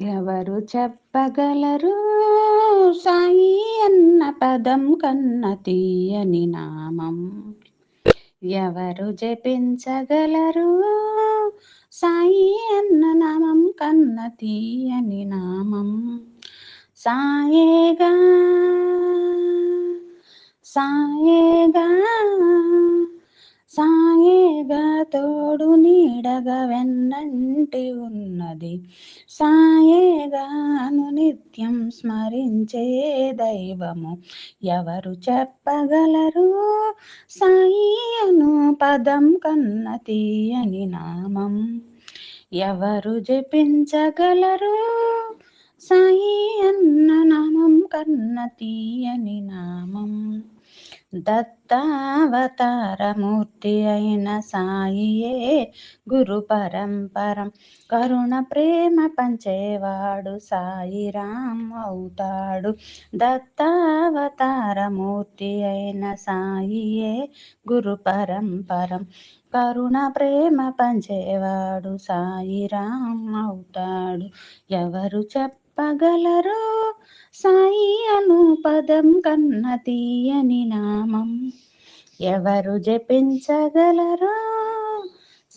ఎవరు చెప్పగలరు? సాయి అన్న పదం కన్న తీయని నామం. ఎవరు జపించగలరు? సాయి అన్న నామం కన్న తీయని నామం. సాయేగా సాయేగా. సాయేగా తోడు నీడగా వెన్నంటి ఉన్నది. సాయేగాను నిత్యం స్మరించే దైవము. ఎవరు చెప్పగలరు? సాయి అను పదం కన్న తీయని నామం. ఎవరు జపించగలరు? సాయి అన్న నామం కన్న తీయని నామం. దత్తావతారమూర్తి అయిన సాయియే గురు పరంపరం. కరుణ ప్రేమ పంచేవాడు సాయిరామ్ అవుతాడు. దత్తావతారమూర్తి అయిన సాయియే గురు పరంపరం. కరుణ ప్రేమ పంచేవాడు సాయిరామ్ అవుతాడు. ఎవరు చెప్పగలరు సాయి అను పదం కన్న తీయని నామం. ఎవరు జపించగలరా?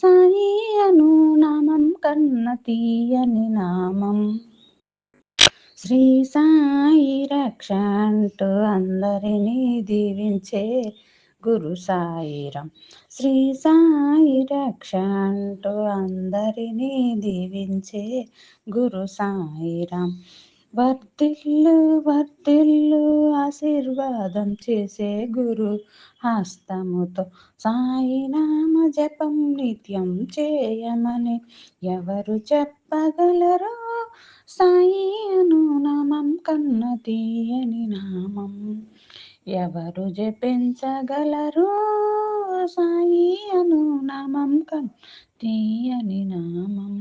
సాయి అను నామం కన్న తీయని నామం. శ్రీ సాయి రక్ష అంటూ అందరినీ దీవించే గురు సాయిరం. శ్రీ సాయి రక్ష అంటూ అందరినీ దీవించే గురు సాయిరం. వర్తిల్లు వర్తిల్లు ఆశీర్వాదం చేసే గురు. హస్తముతో సాయినామ జపం నిత్యం చేయమని ఎవరు చెప్పగలరు సాయి అను నామం కన్న తీయని నామం. ఎవరు జపించగలరు సాయి అను నామం కన్న తీయని నామం.